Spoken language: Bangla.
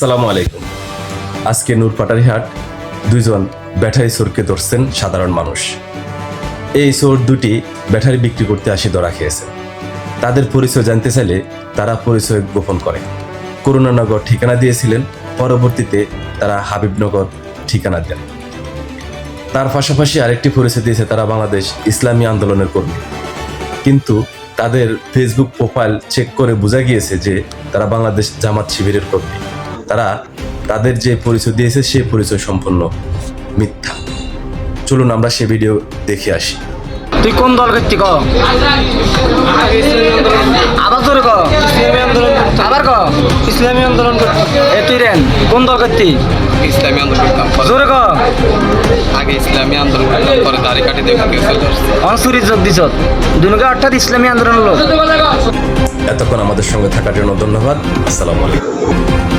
আসসালামু আলাইকুম। আজকে নূর পাটারিহাট দুইজন ব্যাটারি চোরকে ধরছেন সাধারণ মানুষ। এই চোর দুটি ব্যাটারি বিক্রি করতে আসি ধরা খেয়েছে। তাদের পরিচয় জানতে চাইলে তারা পরিচয় গোপন করে। করুণানগর ঠিকানা দিয়েছিলেন, পরবর্তীতে তারা হাবিবনগর ঠিকানা দেন। তার পাশাপাশি আরেকটি পরিচয় দিয়েছে তারা বাংলাদেশ ইসলামী আন্দোলনের কর্মী। কিন্তু তাদের ফেসবুক প্রোফাইল চেক করে বোঝা গিয়েছে যে তারা বাংলাদেশ জামাত শিবিরের কর্মী। তারা তাদের যে পরিচয় দিয়েছে সেই পরিচয় সম্পূর্ণ মিথ্যা। চলুন আমরা সে ভিডিও দেখে আসি। তুই কোন দল করছি ক? আবার তোর ক। ইসলামী আন্দোলন করতাম। আবার ক। ইসলামী আন্দোলন। এ তুই রেন কোন দল করছি ইসলামী আন্দোলন করতাম জোরে ক। আগে ইসলামী আন্দোলন করতাম পরে দাড়ি কাটি অনসুরি যোগ দিছ। দুনুকে অর্থাৎ ইসলামী আন্দোলন লোক। এতক্ষণ আমাদের সঙ্গে থাকার জন্য ধন্যবাদ। আসসালামু আলাইকুম।